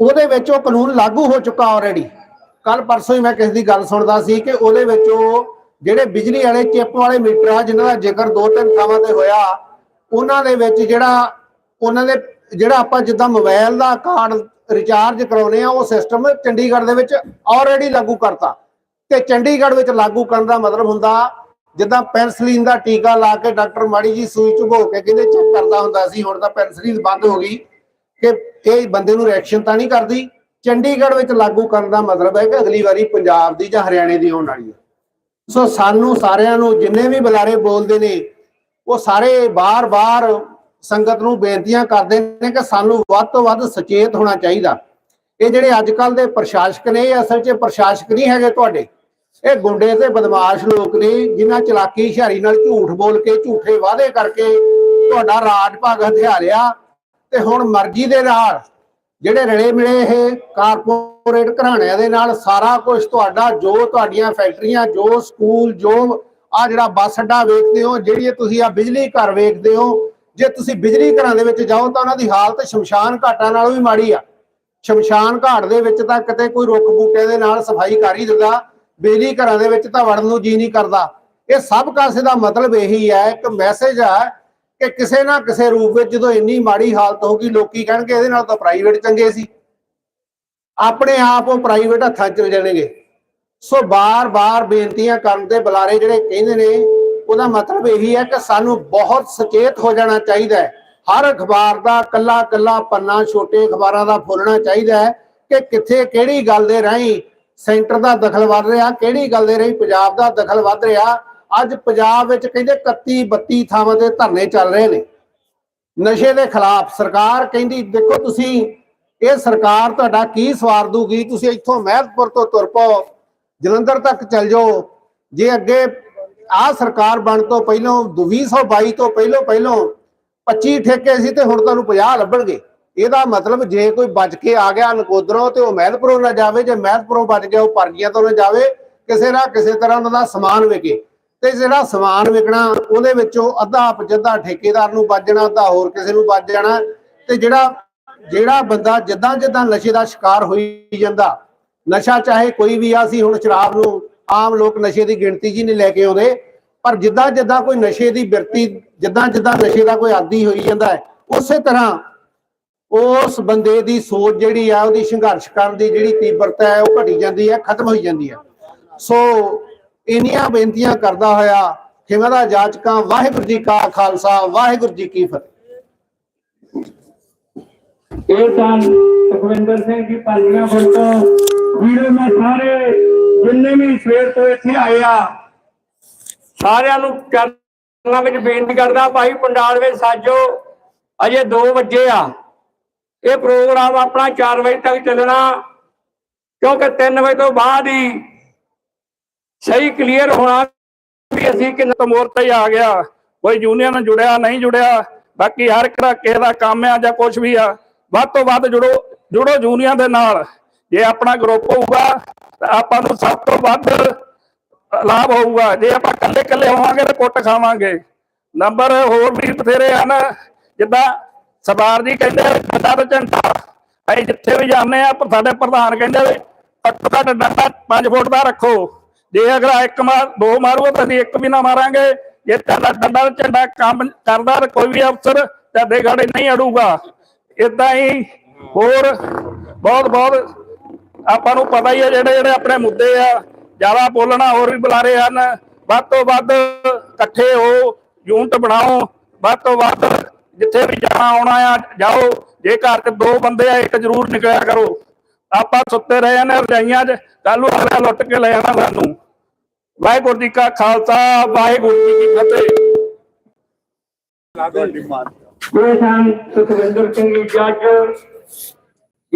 ਉਹਦੇ ਵਿੱਚ ਉਹ ਕਾਨੂੰਨ ਲਾਗੂ ਹੋ ਚੁੱਕਾ ਆਲਰੇਡੀ ਕੱਲ ਪਰਸੋਂ ਹੀ ਮੈਂ ਕਿਸੇ ਦੀ ਗੱਲ ਸੁਣਦਾ ਸੀ ਕਿ ਉਹਦੇ ਵਿੱਚ ਉਹ ਜਿਹੜੇ ਬਿਜਲੀ ਵਾਲੇ, ਚਿੱਪ ਵਾਲੇ ਮੀਟਰ ਆ, ਜਿਨ੍ਹਾਂ ਦਾ ਜ਼ਿਕਰ ਦੋ ਤਿੰਨ ਥਾਵਾਂ ਤੇ ਹੋਇਆ, ਉਹਨਾਂ ਦੇ ਵਿੱਚ ਜਿਹੜਾ, ਉਹਨਾਂ ਦੇ ਜਿਹੜਾ ਆਪਾਂ ਜਿੱਦਾਂ ਮੋਬਾਈਲ ਦਾ ਕਾਰਡ ਰਿਚਾਰਜ ਕਰਾਉਨੇ ਆ, ਉਹ ਸਿਸਟਮ ਚੰਡੀਗੜ੍ਹ ਦੇ ਵਿੱਚ ਆਲਰੇਡੀ ਲਾਗੂ ਕਰਤਾ। ਤੇ ਚੰਡੀਗੜ੍ਹ ਵਿੱਚ ਲਾਗੂ ਕਰਨ ਦਾ ਮਤਲਬ ਹੁੰਦਾ, ਜਿੱਦਾਂ ਪੈਨਸਲੀਨ ਦਾ ਟੀਕਾ ਲਾ ਕੇ ਡਾਕਟਰ ਮਾੜੀ ਜੀ ਸੂਈ ਚੁਭੋ ਕੇ ਕਹਿੰਦੇ ਚੈੱਕ ਕਰਦਾ ਹੁੰਦਾ ਸੀ, ਹੁਣ ਤਾਂ ਪੈਨਸਲੀਨ ਬੰਦ ਹੋ ਗਈ, ਕਿ ਇਹ ਬੰਦੇ ਨੂੰ ਰਿਐਕਸ਼ਨ ਤਾਂ ਨਹੀਂ ਕਰਦੀ। ਚੰਡੀਗੜ੍ਹ ਵਿੱਚ ਲਾਗੂ ਕਰਨ ਦਾ ਮਤਲਬ ਹੈ ਕਿ ਅਗਲੀ ਵਾਰੀ ਪੰਜਾਬ ਦੀ ਜਾਂ ਹਰਿਆਣੇ ਦੀ ਆਉਣ ਵਾਲੀ ਹੈ। ਸੋ ਸਾਨੂੰ ਸਾਰਿਆਂ ਨੂੰ ਜਿੰਨੇ ਵੀ ਬੁਲਾਰੇ ਬੋਲਦੇ ਨੇ, ਉਹ ਸਾਰੇ ਬਾਰ-ਬਾਰ ਸੰਗਤ ਨੂੰ ਬੇਨਤੀਆਂ ਕਰਦੇ ਨੇ ਕਿ ਸਾਨੂੰ ਵੱਧ ਤੋਂ ਵੱਧ ਸੁਚੇਤ ਹੋਣਾ ਚਾਹੀਦਾ। ਇਹ ਜਿਹੜੇ ਅੱਜ ਕੱਲ ਦੇ ਪ੍ਰਸ਼ਾਸਕ ਨੇ, ਇਹ ਅਸਲ 'ਚ ਪ੍ਰਸ਼ਾਸਕ ਨਹੀਂ ਹੈਗੇ ਤੁਹਾਡੇ। ਇਹ ਗੁੰਡੇ ਤੇ ਬਦਮਾਸ਼ ਲੋਕ ਨੇ, ਜਿਨ੍ਹਾਂ ਚਲਾਕੀ ਹੁਸ਼ਿਆਰੀ ਨਾਲ ਝੂਠ ਬੋਲ ਕੇ, ਝੂਠੇ ਵਾਅਦੇ ਕਰਕੇ ਤੁਹਾਡਾ ਰਾਜ ਭਾਗ ਹਥਿਆਰਿਆ ਤੇ ਹੁਣ ਮਰਜ਼ੀ ਦੇ ਨਾਲ ਜਿਹੜੇ ਰਲੇ ਮਿਲੇ ਇਹ ਕਾਰਪੋਰੇਟ ਘਰਾਣਿਆਂ ਦੇ ਨਾਲ ਸਾਰਾ ਕੁਝ ਤੁਹਾਡਾ, ਜੋ ਤੁਹਾਡੀਆਂ ਫੈਕਟਰੀਆਂ, ਜੋ ਸਕੂਲ, ਜੋ ਆ ਜਿਹੜਾ ਬੱਸ ਅੱਡਾ ਵੇਖਦੇ ਹੋ, ਜਿਹੜੀ ਤੁਸੀਂ ਆ ਬਿਜਲੀ ਘਰ ਵੇਖਦੇ ਹੋ ਜੇ ਤੁਸੀਂ ਬਿਜਲੀ ਘਰਾਂ ਦੇ ਵਿੱਚ ਜਾਓ ਤਾਂ ਉਹਨਾਂ ਦੀ ਹਾਲਤ ਸ਼ਮਸ਼ਾਨ ਘਾਟਾਂ ਨਾਲੋਂ ਵੀ ਮਾੜੀ ਆ। ਸ਼ਮਸ਼ਾਨ ਘਾਟ ਦੇ ਵਿੱਚ ਤਾਂ ਕਿਤੇ ਕੋਈ ਰੁੱਖ ਬੂਟੇ ਦੇ ਨਾਲ ਸਫ਼ਾਈ ਕਰ ਹੀ ਦਿੰਦਾ, ਬਿਜਲੀ ਘਰਾਂ ਦੇ ਵਿੱਚ ਤਾਂ ਵੜਨ ਨੂੰ ਜੀ ਨਹੀਂ ਕਰਦਾ। ਇਹ ਸਭ ਕਾਸੇ ਦਾ ਮਤਲਬ ਇਹੀ ਹੈ, ਇੱਕ ਮੈਸੇਜ ਆ ਕਿ ਕਿਸੇ ਨਾ ਕਿਸੇ ਰੂਪ ਵਿੱਚ ਜਦੋਂ ਇੰਨੀ ਮਾੜੀ ਹਾਲਤ ਹੋ ਗਈ, ਲੋਕੀ ਕਹਿਣਗੇ ਇਹਦੇ ਨਾਲ ਤਾਂ ਪ੍ਰਾਈਵੇਟ ਚੰਗੇ ਸੀ। ਆਪਣੇ ਆਪ ਉਹ ਪ੍ਰਾਈਵੇਟ ਹੱਥਾਂ 'ਚ ਜਾਣਗੇ ਸੋ ਬਾਰ-ਬਾਰ ਬੇਨਤੀਆਂ ਕਰਨ ਦੇ ਬੁਲਾਰੇ ਜਿਹੜੇ ਕਹਿੰਦੇ ਨੇ ਉਹਦਾ ਮਤਲਬ ਇਹੀ ਹੈ ਕਿ ਸਾਨੂੰ ਬਹੁਤ ਸੁਚੇਤ ਹੋ ਜਾਣਾ ਚਾਹੀਦਾ ਹੈ। ਹਰ ਅਖਬਾਰ ਦਾ ਕੱਲਾ ਕੱਲਾ ਪੰਨਾ ਛੋਟੇ ਅਖਬਾਰਾਂ ਦਾ ਫੋਲਣਾ ਚਾਹੀਦਾ ਹੈ ਕਿ ਕਿੱਥੇ ਕਿਹੜੀ ਗੱਲ ਦੇ ਰਾਹੀਂ ਸੈਂਟਰ ਦਾ ਦਖਲ ਵੱਧ ਰਿਹਾ, ਕਿਹੜੀ ਗੱਲ ਦੇ ਰਾਹੀਂ ਪੰਜਾਬ ਦਾ ਦਖਲ ਵੱਧ ਰਿਹਾ। ਅੱਜ ਪੰਜਾਬ ਵਿੱਚ ਕਹਿੰਦੇ 31 32 ਥਾਵਾਂ ਤੇ ਧਰਨੇ ਚੱਲ ਰਹੇ ਨੇ। ਨਸ਼ੇ ਦੇ ਖਿਲਾਫ ਸਰਕਾਰ ਕਹਿੰਦੀ, ਦੇਖੋ ਤੁਸੀਂ, ਇਹ ਸਰਕਾਰ ਤੁਹਾਡਾ ਕੀ ਸਵਾਰ ਦੂਗੀ? ਤੁਸੀਂ ਇੱਥੋਂ ਮਹਿਤਪੁਰ ਤੋਂ ਤੁਰ ਪਓ, ਜਲੰਧਰ ਤੱਕ ਚੱਲ ਜਾਓ। ਜੇ ਅੱਗੇ ਆ ਸਰਕਾਰ ਬਣ ਤੋਂ ਪਹਿਲਾਂ 2022 ਤੋਂ ਪਹਿਲਾਂ ਪਹਿਲਾਂ 25 ਠੇਕੇ ਸੀ ਤੇ ਹੁਣ ਤੁਹਾਨੂੰ 50 ਲੱਭਣਗੇ। ਇਹਦਾ ਮਤਲਬ ਜੇ ਕੋਈ ਬਚ ਕੇ ਆ ਗਿਆ ਨਕੋਦਰੋਂ ਤੇ ਉਹ ਮਹਿਦਪੁਰੋਂ ਨਾ ਜਾਵੇ, ਜੇ ਮਹਿਦਪੁਰੋਂ ਬਚ ਗਿਆ, ਉਹ ਪਰਗੀਆਂ ਤੋਂ ਨਾ ਜਾਵੇ, ਕਿਸੇ ਨਾ ਕਿਸੇ ਤਰ੍ਹਾਂ ਦਾ ਸਮਾਨ ਵਿਕੇ। ਤੇ ਜਿਹੜਾ ਸਮਾਨ ਵਿਕਣਾ, ਉਹਦੇ ਵਿੱਚੋਂ ਅੱਧਾ ਪਜੱਧਾ ਠੇਕੇਦਾਰ ਨੂੰ ਵੱਜ ਜਾਣਾ, ਅੱਧਾ ਹੋਰ ਕਿਸੇ ਨੂੰ ਵੱਜ ਜਾਣਾ। ਤੇ ਜਿਹੜਾ ਜਿਹੜਾ ਬੰਦਾ ਜਿੱਦਾਂ ਜਿੱਦਾਂ ਨਸ਼ੇ ਦਾ ਸ਼ਿਕਾਰ ਹੋਈ ਜਾਂਦਾ, ਨਸ਼ਾ ਚਾਹੇ ਕੋਈ ਵੀ ਆ ਸੀ ਹੁਣ ਸ਼ਰਾਬ ਨੂੰ ਆਮ ਲੋਕ ਨਸ਼ੇ ਦੀ ਗਿਣਤੀ ਜੀ ਨਹੀਂ ਲੈ ਕੇ ਆਉਂਦੇ, ਪਰ ਜਿੱਦਾਂ ਜਿੱਦਾਂ ਕੋਈ ਨਸ਼ੇ ਦੀ ਬਿਰਤੀ ਜਿੱਦਾਂ ਜਿੱਦਾਂ ਨਸ਼ੇ ਦਾ ਕੋਈ ਆਦੀ ਹੋਈ ਜਾਂਦਾ ਹੈ, ਉਸੇ ਤਰ੍ਹਾਂ ਉਸ ਬੰਦੇ ਦੀ ਸੋਚ ਜਿਹੜੀ ਆ, ਉਹਦੀ ਸੰਘਰਸ਼ ਕਰਨ ਦੀ ਜਿਹੜੀ ਤੀਬਰਤਾ ਹੈ, ਉਹ ਘਟੀ ਜਾਂਦੀ ਹੈ, ਖਤਮ ਹੋਈ ਜਾਂਦੀ ਹੈ। ਸੋ ਇੰਨੀਆਂ ਬੇਨਤੀਆਂ ਕਰਦਾ ਹੋਇਆ ਖਿਮਾ ਦਾ ਜਾਚਕਾਂ, ਵਾਹਿਗੁਰੂ ਜੀ ਕਾ ਖਾਲਸਾ, ਵਾਹਿਗੁਰੂ ਜੀ ਕੀ ਫਤਿਹ। ਇਹ ਸਨ ਸੁਖਵਿੰਦਰ ਸਿੰਘ ਜੀ ਪਾਲੀਆਂ ਫੋਟੋ ਵੀਡੀਓ ਮੈਂ ਸਾਰੇ ਜਿੰਨੇ ਵੀ ਸਵੇਰ ਤੋਂ ਇੱਥੇ ਆਏ ਆ, ਸਾਰਿਆਂ ਨੂੰ ਚਰਨਾਂ ਵਿੱਚ ਬੇਨਤੀ ਕਰਦਾ, ਭਾਈ ਪੰਡਾਲ ਵਿੱਚ ਸਾਜੋ, ਅਜੇ 2 ਵਜੇ ਆ। ਇਹ ਪ੍ਰੋਗਰਾਮ ਆਪਣਾ 4 ਵਜੇ ਤੱਕ ਚੱਲਣਾ, ਕਿਉਂਕਿ 3 ਵਜੇ ਤੋਂ ਬਾਅਦ ਹੀ ਸਹੀ ਕਲੀਅਰ ਹੋਣਾ ਵੀ ਅਸੀਂ ਕਿੰਨਾ ਤੋਂ ਹੀ ਆ ਗਿਆ। ਕੋਈ ਯੂਨੀਅਨ ਨਾਲ ਜੁੜਿਆ, ਨਹੀਂ ਜੁੜਿਆ, ਬਾਕੀ ਹਰ ਇੱਕ ਕਿਸੇ ਦਾ ਕੰਮ ਆ ਜਾਂ ਕੁਝ ਵੀ ਆ, ਵੱਧ ਤੋਂ ਵੱਧ ਜੁੜੋ ਜੁੜੋ ਯੂਨੀਅਨ ਦੇ ਨਾਲ। ਜੇ ਆਪਣਾ ਗਰੁੱਪ ਹੋਊਗਾ ਤਾਂ ਆਪਾਂ ਨੂੰ ਸਭ ਤੋਂ ਵੱਧ ਲਾਭ ਹੋਊਗਾ। ਜੇ ਆਪਾਂ ਇਕੱਲੇ ਇਕੱਲੇ ਹੋਵਾਂਗੇ ਤਾਂ ਕੁੱਟ ਖਾਵਾਂਗੇ। ਨੰਬਰ ਹੋਰ ਵੀ ਬਥੇਰੇ ਹਨ। ਜਿੱਦਾਂ ਸਰਦਾਰ ਜੀ ਕਹਿੰਦੇ ਡੰਡਾ ਤੇ ਝੰਡਾ। ਅਸੀਂ ਜਿੱਥੇ ਵੀ ਜਾਂਦੇ ਆ ਸਾਡੇ ਪ੍ਰਧਾਨ ਕਹਿੰਦੇ ਘੱਟੋ ਘੱਟ ਡੰਡਾ 5 ਫੁੱਟ ਦਾ ਰੱਖੋ। ਜੇ ਅਗਰ ਇੱਕ ਮਾਰ, ਦੋ ਮਾਰੂਗਾ ਤਾਂ ਅਸੀਂ ਇੱਕ ਵੀ ਨਾ ਮਾਰਾਂਗੇ। ਜੇ ਤੁਹਾਡਾ ਡੰਡਾ ਤੇ ਝੰਡਾ ਕੰਮ ਕਰਦਾ ਤਾਂ ਕੋਈ ਵੀ ਅਫਸਰ ਤੁਹਾਡੇ ਗਾੜੇ ਨਹੀਂ ਅੜੂਗਾ। ਇਦਾਂ ਹੀ ਹੋਰ ਬਹੁਤ ਬਹੁਤ ਆਪਾਂ ਨੂੰ ਪਤਾ ਹੀ ਹੈ ਜਿਹੜੇ ਜਿਹੜੇ ਆਪਣੇ ਮੁੱਦੇ ਆ ਜ਼ਿਆਦਾ ਬੋਲਣਾ ਹੋਰ ਵੀ ਬੁਲਾਰੇ ਹਨ। ਵੱਧ ਤੋਂ ਵੱਧ ਇਕੱਠੇ ਹੋ ਯੂਨਿਟ ਬਣਾਓ ਵੱਧ ਤੋਂ ਵੱਧ ਜਿੱਥੇ ਵੀ ਜਾਣਾ ਆਉਣਾ ਆ ਜਾਓ। ਜੇ ਘਰ 'ਚ ਦੋ ਬੰਦੇ ਆ ਇੱਕ ਜ਼ਰੂਰ ਨਿਕਲਿਆ ਕਰੋ। ਆਪਾਂ ਸੁੱਤੇ ਰਹੇ ਨੇ ਰਜਾਈਆਂ 'ਚ ਕੱਲ ਨੂੰ ਅਗਲਾ ਲੁੱਟ ਕੇ ਲੈ ਜਾਣਾ ਸਾਨੂੰ। ਵਾਹਿਗੁਰੂ ਜੀ ਕਾ ਖਾਲਸਾ ਵਾਹਿਗੁਰੂ ਜੀ ਕੀ ਫਤਿਹ। ਇਹ ਸਨ ਸੁਖਵਿੰਦਰ ਸਿੰਘ ਜੀ ਜੱਜ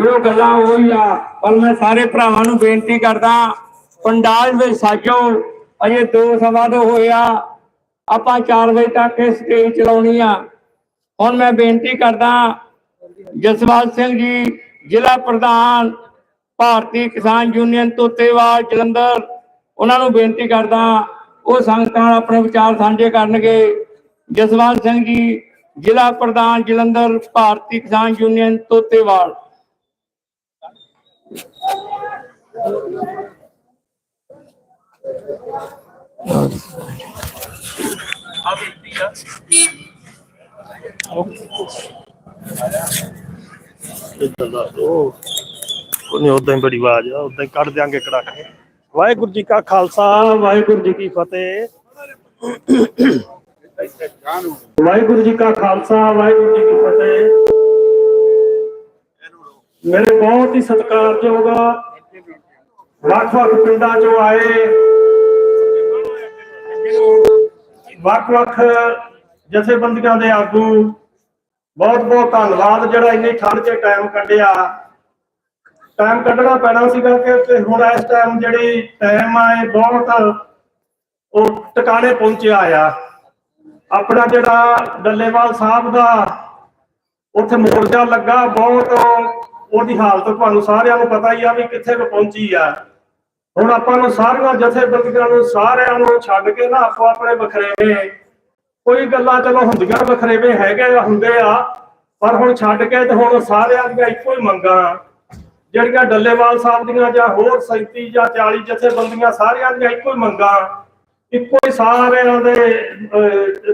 ਇਹੋ ਗੱਲਾਂ ਹੋਈ ਆ, ਪਰ ਮੈਂ ਸਾਰੇ ਭਰਾਵਾਂ ਨੂੰ ਬੇਨਤੀ ਕਰਦਾ, ਪੰਡਾਲ ਵਿੱਚ ਸਾਜੋ, ਅਜੇ ਦੋ ਸਵਾ ਦੋ ਹੋਇਆ ਆਪਾਂ 4 ਵਜੇ ਤੱਕ ਇਹ ਸਟੇਜ ਚਲਾਉਣੀ ਆ। ਹੁਣ ਮੈਂ ਬੇਨਤੀ ਕਰਦਾ ਜਸਵਾਲ ਸਿੰਘ ਜੀ, ਜ਼ਿਲ੍ਹਾ ਪ੍ਰਧਾਨ, ਭਾਰਤੀ ਕਿਸਾਨ ਯੂਨੀਅਨ ਤੋਤੇਵਾਲ, ਜਲੰਧਰ, ਉਹਨਾਂ ਨੂੰ ਬੇਨਤੀ ਕਰਦਾ, ਉਹ ਸੰਗਤਾਂ ਨਾਲ ਆਪਣੇ ਵਿਚਾਰ ਸਾਂਝੇ ਕਰਨਗੇ। ਜਸਵਾਲ ਸਿੰਘ ਜੀ, ਜ਼ਿਲ੍ਹਾ ਪ੍ਰਧਾਨ, ਜਲੰਧਰ, ਭਾਰਤੀ ਕਿਸਾਨ ਯੂਨੀਅਨ ਤੋਤੇਵਾਲ। ਉਹਨੇ ਉਦਾਂ ਹੀ ਬੜੀ ਆਵਾਜ਼ ਆ ਉਦਾਂ ਹੀ ਕੱਢ ਦਿਆਂਗੇ ਕੜਾ ਕੇ ਵਾਹਿਗੁਰੂ ਜੀ ਕਾ ਖਾਲਸਾ, ਵਾਹਿਗੁਰੂ ਜੀ ਕੀ ਫਤਿਹ। ਵਾਹਿਗੁਰੂ ਜੀ ਕਾ ਖਾਲਸਾ, ਵਾਹਿਗੁਰੂ ਜੀ ਕੀ ਫਤਿਹ। ਮੇਰੇ ਬਹੁਤ ਹੀ ਸਤਿਕਾਰਯੋਗ ਵੱਖ-ਵੱਖ ਪਿੰਡਾਂ ਚੋਂ ਆਏ। ਵੱਖ-ਵੱਖ ਜਥੇਬੰਦੀਆਂ ਦੇ ਆਗੂ, ਬਹੁਤ ਬਹੁਤ ਧੰਨਵਾਦ ਜਿਹੜਾ ਇੰਨੀ ਠੰਡ 'ਚ ਟਾਈਮ ਕੱਢਿਆ। ਟਾਈਮ ਕੱਢਣਾ ਪੈਣਾ ਸੀਗਾ ਕਿ ਕਿ ਹੁਣ ਇਸ ਟਾਈਮ ਜਿਹੜੀ ਟਾਈਮ ਆ, ਇਹ ਬਹੁਤ ਉਹ ਟਿਕਾਣੇ ਪਹੁੰਚਿਆ ਆ। ਆਪਣਾ ਜਿਹੜਾ ਡੱਲੇਵਾਲ ਸਾਹਿਬ ਦਾ ਉੱਥੇ ਮੋਰਚਾ ਲੱਗਾ, ਬਹੁਤ ਉਹਦੀ ਹਾਲਤ ਤੁਹਾਨੂੰ ਸਾਰਿਆਂ ਨੂੰ ਪਤਾ ਹੀ ਆ ਵੀ ਕਿੱਥੇ ਕੁ ਪਹੁੰਚੀ ਆ। ਹੁਣ ਆਪਾਂ ਨੂੰ ਸਾਰੀਆਂ ਜਥੇਬੰਦੀਆਂ ਨੂੰ, ਸਾਰਿਆਂ ਨੂੰ ਛੱਡ ਕੇ ਨਾ ਆਪੋ ਆਪਣੇ ਵਖਰੇਵੇਂ ਕੋਈ ਗੱਲਾਂ ਚਲੋ ਹੁੰਦੀਆਂ ਵਖਰੇਵੇਂ ਹੈਗੇ ਹੁੰਦੇ ਆ, ਪਰ ਹੁਣ ਛੱਡ ਕੇ ਤੇ ਹੁਣ ਸਾਰਿਆਂ ਦੀਆਂ ਇੱਕੋ ਹੀ ਮੰਗਾਂ। ਜਿਹੜੀਆਂ ਡੱਲੇਵਾਲ ਸਾਹਿਬ ਦੀਆਂ ਜਾਂ ਹੋਰ 37 ਜਾਂ 40 ਜਥੇਬੰਦੀਆਂ, ਸਾਰਿਆਂ ਦੀਆਂ ਇੱਕੋ ਹੀ ਮੰਗਾਂ। ਇੱਕੋ ਹੀ ਸਾਰਿਆਂ ਦੇ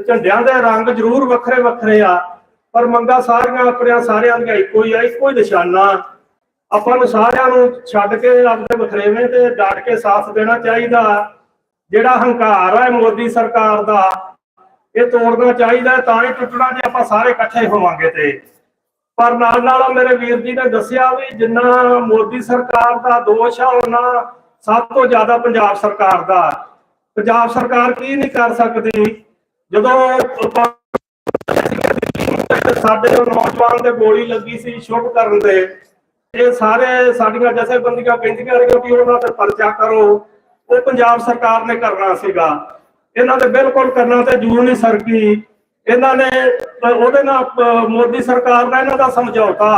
ਝੰਡਿਆਂ ਦੇ ਰੰਗ ਜ਼ਰੂਰ ਵੱਖਰੇ ਵੱਖਰੇ ਆ। ਪਰ ਮੰਗਾਂ ਸਾਰੀਆਂ ਆਪਣੀਆਂ ਸਾਰਿਆਂ ਦੀਆਂ ਇੱਕੋ ਹੀ ਆ, ਇੱਕੋ ਹੀ ਨਿਸ਼ਾਨਾ। ਆਪਾਂ ਨੂੰ ਸਾਰਿਆਂ ਨੂੰ ਛੱਡ ਕੇ ਆਪਣੇ ਵਖਰੇਵੇਂ ਤੇ ਡਟ ਕੇ ਸਾਥ ਦੇਣਾ ਚਾਹੀਦਾ। ਜਿਹੜਾ ਹੰਕਾਰ ਹੈ ਮੋਦੀ ਸਰਕਾਰ ਦਾ, ਇਹ ਤੋੜਨਾ ਚਾਹੀਦਾ, ਤਾਂ ਹੀ ਟੁੱਟਣਾ ਜੇ ਆਪਾਂ ਸਾਰੇ ਇਕੱਠੇ ਹੋਵਾਂਗੇ ਤੇ। ਪਰ ਨਾਲ ਨਾਲ ਮੇਰੇ ਵੀਰ ਜੀ ਨੇ ਦੱਸਿਆ ਵੀ ਜਿੰਨਾ ਮੋਦੀ ਸਰਕਾਰ ਦਾ ਦੋਸ਼ ਆ ਉਹਨਾਂ ਸਭ ਤੋਂ ਜ਼ਿਆਦਾ ਪੰਜਾਬ ਸਰਕਾਰ ਦਾ। ਪੰਜਾਬ ਸਰਕਾਰ ਕੀ ਨਹੀਂ ਕਰ ਸਕਦੀ? ਜਦੋਂ ਆਪਾਂ ਸਾਡੇ ਨੌਜਵਾਨ ਤੇ ਗੋਲੀ ਲੱਗੀ ਸੀ ਸ਼ੁਭ ਕਰਨ ਦੇ ਇਹ ਸਾਰੇ ਸਾਡੀਆਂ ਜਥੇਬੰਦੀਆਂ ਕਹਿੰਦੀਆਂ ਰਹੀਆਂ ਕਿ ਉਹਨਾਂ ਤੇ ਪਰਚਾ ਕਰੋ। ਉਹ ਪੰਜਾਬ ਸਰਕਾਰ ਨੇ ਕਰਨਾ ਸੀਗਾ। ਇਹਨਾਂ ਦੇ ਬਿਲਕੁਲ ਕਰਨਾ ਤੇ ਜੂਰ ਨਹੀਂ ਸਰਕੀ। ਇਹਨਾਂ ਨੇ ਉਹਦੇ ਨਾਲ ਮੋਦੀ ਸਰਕਾਰ ਦਾ ਇਹਨਾਂ ਦਾ ਸਮਝੌਤਾ।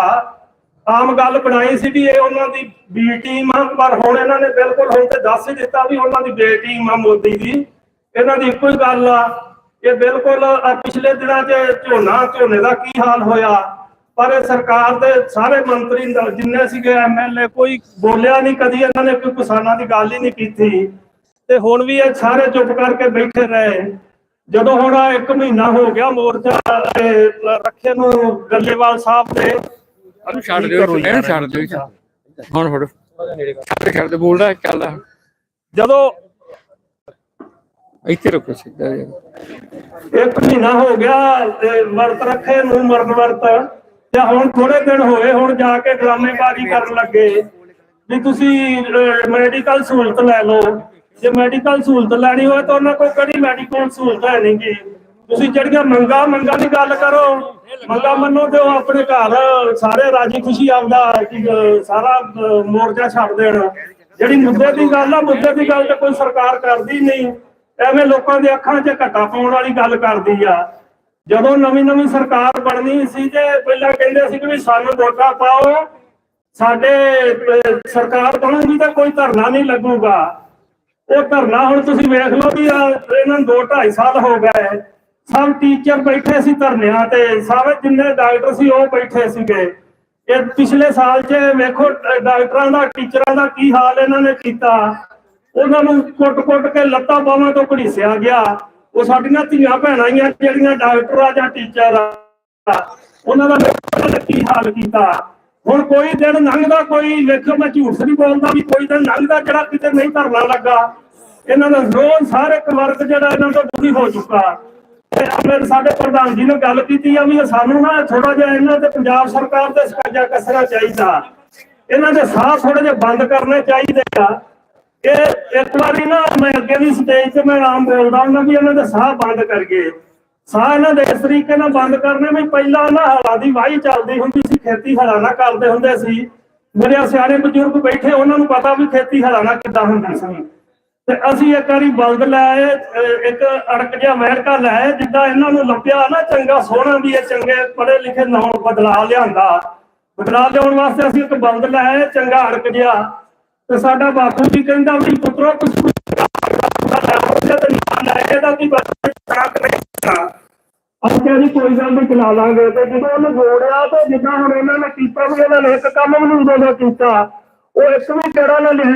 ਆਮ ਗੱਲ ਬਣਾਈ ਸੀ ਵੀ ਇਹ ਉਹਨਾਂ ਦੀ ਬੀ ਟੀਮ ਆ, ਪਰ ਹੁਣ ਇਹਨਾਂ ਨੇ ਬਿਲਕੁਲ ਹੁਣ ਤੇ ਦੱਸ ਹੀ ਦਿੱਤਾ ਵੀ ਉਹਨਾਂ ਦੀ ਬੇ ਟੀਮ ਆ ਮੋਦੀ ਦੀ। ਇਹਨਾਂ ਦੀ ਇੱਕੋ ਹੀ ਗੱਲ ਆ। ਇਹ ਬਿਲਕੁਲ ਪਿਛਲੇ ਦਿਨਾਂ 'ਚ ਝੋਨਾ ਝੋਨੇ ਦਾ ਕੀ ਹਾਲ ਹੋਇਆ? ਪਰ ਇਹ ਸਰਕਾਰ ਦੇ ਸਾਰੇ ਮੰਤਰੀ ਜਿੰਨੇ ਸੀਗੇ ਐਮਐਲਏ ਕੋਈ ਬੋਲਿਆ ਨਹੀਂ ਕਦੀ ਇਹਨਾਂ ਨੇ ਕੋਈ ਕਿਸਾਨਾਂ ਦੀ ਗੱਲ ਹੀ ਨਹੀਂ ਕੀਤੀ। ਤੇ ਹੁਣ ਵੀ ਇਹ ਸਾਰੇ ਚੁੱਪ ਕਰਕੇ ਬੈਠੇ ਰਹੇ। ਜਦੋਂ ਹੁਣ ਇੱਕ ਮਹੀਨਾ ਹੋ ਗਿਆ ਮੋਰਚਾ ਰੱਖੇ ਨੂੰ ਗੱਲੇਵਾਲ ਸਾਹਿਬ ਨੇ। ਉਹਨੂੰ ਛੱਡ ਦਿਓ ਇਹਨੂੰ ਛੱਡ ਦਿਓ ਹੁਣ ਫੜੋ। ਛੱਡ ਦਿਓ ਬੋਲਦਾ ਚੱਲਦਾ। ਜਦੋਂ ਇੱਥੇ ਰੁਕੋ ਸਿੱਧਾ ਜਿਹਾ। ਇੱਕ ਮਹੀਨਾ ਹੋ ਗਿਆ ਤੇ ਵਰਤ ਰੱਖੇ ਨੂੰ ਮਰਨ ਵਰਤ। ਤੇ ਹੁਣ ਥੋੜੇ ਦਿਨ ਹੋਏ, ਹੁਣ ਜਾ ਕੇ ਡਰਾਮੇਬਾਜ਼ੀ ਕਰਨ ਲੱਗੇ। ਵੀ ਤੁਸੀਂ ਮੈਡੀਕਲ ਸਹੂਲਤ ਲੈ ਲਓ। ਜੇ ਮੈਡੀਕਲ ਸਹੂਲਤ ਲੈਣੀ ਹੋਵੇ ਤਾਂ ਉਹਨਾਂ ਕੋਲ ਕਿਹੜੀ ਮੈਡੀਕਲ ਸਹੂਲਤ ਹੈ ਨਹੀਂ ਤੁਸੀਂ ਜਿਹੜੀਆਂ ਮੰਗਾ ਮੰਗਾ ਦੀ ਗੱਲ ਕਰੋ। ਮੰਗਾ ਮੰਨੋ ਤੇ ਉਹ ਆਪਣੇ ਘਰ ਸਾਰੇ ਰਾਜੀ ਖੁਸ਼ੀ ਆਪਦਾ ਸਾਰਾ ਮੋਰਚਾ ਛੱਡ ਦੇਣ। ਜਿਹੜੀ ਮੁੱਦੇ ਦੀ ਗੱਲ ਆ, ਮੁੱਦੇ ਦੀ ਗੱਲ ਤੇ ਕੋਈ ਸਰਕਾਰ ਕਰਦੀ ਨਹੀਂ ਐਵੇਂ ਲੋਕਾਂ ਦੇ ਅੱਖਾਂ 'ਚ ਘੱਟਾ ਪਾਉਣ ਵਾਲੀ ਗੱਲ ਕਰਦੀ ਆ। ਜਦੋਂ ਨਵੀਂ ਨਵੀਂ ਸਰਕਾਰ ਬਣਨੀ ਸੀ ਤੇ ਪਹਿਲਾਂ ਕਹਿੰਦੇ ਸੀ ਕਿ ਵੀ ਸਾਨੂੰ ਵੋਟਾਂ ਪਾਓ, ਸਾਡੇ ਸਰਕਾਰ ਬਣੂਗੀ ਤਾਂ ਕੋਈ ਧਰਨਾ ਨਹੀਂ ਲੱਗੂਗਾ। ਉਹ ਧਰਨਾ ਹੁਣ ਤੁਸੀਂ ਵੇਖ ਲਓ ਵੀ ਇਹਨਾਂ ਨੂੰ 2 2.5 ਸਾਲ ਹੋ ਗਏ। ਸਭ ਟੀਚਰ ਬੈਠੇ ਸੀ ਧਰਨਿਆਂ ਤੇ, ਸਾਰੇ ਜਿੰਨੇ ਡਾਕਟਰ ਸੀ ਉਹ ਬੈਠੇ ਸੀਗੇ। ਇਹ ਪਿਛਲੇ ਸਾਲ 'ਚ ਵੇਖੋ ਡਾਕਟਰਾਂ ਦਾ, ਟੀਚਰਾਂ ਦਾ ਕੀ ਹਾਲ ਇਹਨਾਂ ਨੇ ਕੀਤਾ। ਉਹਨਾਂ ਨੂੰ ਕੁੱਟ-ਕੁੱਟ ਕੇ ਲੱਤਾਂ ਬਾਹਾਂ ਤੋਂ ਘੜੀਸਿਆ ਗਿਆ। ਉਹ ਸਾਡੀਆਂ ਧੀਆਂ ਭੈਣਾਂ ਹੀ ਜਿਹੜੀਆਂ ਡਾਕਟਰ ਆ ਜਾਂ ਟੀਚਰ ਆ ਉਹਨਾਂ ਦਾ ਕੀ ਹਾਲ ਕੀਤਾ। ਹੁਣ ਕੋਈ ਦਿਨ ਲੰਘਦਾ, ਕੋਈ ਵੇਖੋ, ਮੈਂ ਝੂਠ ਨਹੀਂ ਬੋਲਦਾ ਵੀ ਕੋਈ ਦਿਨ ਲੰਘਦਾ, ਜਿਹੜਾ ਕਿਤੇ ਨਹੀਂ ਧਰਨਾ ਲੱਗਾ। ਇਹਨਾਂ ਦਾ ਰੋਜ਼ ਸਾਰੇ ਵਰਗ ਜਿਹੜਾ ਇਹਨਾਂ ਤੋਂ ਦੁਖੀ ਹੋ ਚੁੱਕਾ। ਤੇ ਆਪਣੇ ਸਾਡੇ ਪ੍ਰਧਾਨ ਜੀ ਨੇ ਗੱਲ ਕੀਤੀ ਆ ਵੀ ਸਾਨੂੰ ਨਾ ਥੋੜਾ ਜਿਹਾ ਇਹਨਾਂ ਤੇ ਪੰਜਾਬ ਸਰਕਾਰ ਤੇ ਸਕੰਜਾ ਕੱਸਣਾ ਚਾਹੀਦਾ। ਇਹਨਾਂ ਦੇ ਸਾਹ ਥੋੜੇ ਜਿਹਾ ਬੰਦ ਕਰਨੇ ਚਾਹੀਦੇ ਆ। ਇਹ ਇੱਕ ਵਾਰੀ ਨਾ ਮੈਂ ਅੱਗੇ ਵੀ ਸਟੇਜ ਤੇ ਮੈਂ ਆਮ ਬੋਲਦਾ ਹੁੰਦਾ ਵੀ ਇਹਨਾਂ ਦੇ ਸਾਹ ਬੰਦ ਕਰਕੇ। ਸਾਹ ਇਹਨਾਂ ਦੇ ਇਸ ਤਰੀਕੇ ਨਾਲ ਬੰਦ ਕਰਨੇ ਵੀ ਪਹਿਲਾਂ ਨਾ ਹਲਾਂ ਦੀ ਵਾਹੀ ਚੱਲਦੀ ਹੁੰਦੀ ਸੀ, ਖੇਤੀ ਹਲਾਂ ਕਰਦੇ ਹੁੰਦੇ ਸੀ। ਮੇਰੇ ਸਿਆਣੇ ਬਜ਼ੁਰਗ ਬੈਠੇ, ਉਹਨਾਂ ਨੂੰ ਪਤਾ ਵੀ ਖੇਤੀ ਹਲਾਂ ਕਿੱਦਾਂ ਹੁੰਦੀ ਸੀ। ਤੇ ਅਸੀਂ ਇੱਕ ਵਾਰੀ ਬਲਦ ਲੈ ਇੱਕ ਅੜਕ ਜਿਹਾ ਅਮਰੀਕਾ ਲੈ ਜਿੱਦਾਂ ਇਹਨਾਂ ਨੂੰ ਲੱਭਿਆ ਨਾ ਚੰਗਾ ਸੋਹਣਾ ਵੀ ਇਹ ਚੰਗੇ ਪੜ੍ਹੇ ਲਿਖੇ ਨੌ ਬਦਲਾ ਲਿਆਂਦਾ। ਬਦਲਾ ਲਿਆਉਣ ਵਾਸਤੇ ਅਸੀਂ ਇੱਕ ਬਲਦ ਲੈ ਚੰਗਾ ਅੜਕ ਜਿਹਾ। ਤੇ ਸਾਡਾ ਬਾਪੂ ਜੀ ਕਹਿੰਦਾ ਵੀ ਪੁੱਤਰੋ ਤੁਸੀਂ ਇਹਦਾ ਕੀ ਅਸੀਂ ਕਿਹਾ ਜੀ ਕੋਈ ਗੱਲ ਨਹੀਂ, ਚਲਾ ਲਾਂਗੇ। ਤੇ ਜਦੋਂ ਉਹਨੇ ਜੋੜਿਆ ਤੇ ਜਿੱਦਾਂ ਹੁਣ ਇਹਨਾਂ ਨੇ ਕੀਤਾ ਵੀ ਇਹਨਾਂ ਨੇ ਇੱਕ ਕੰਮ ਵੀ ਉਦੋਂ ਦਾ ਕੀਤਾ, ਉਹ ਇੱਕ ਵੀ ਕਿਹੜਾ ਨਾ ਲਿਖ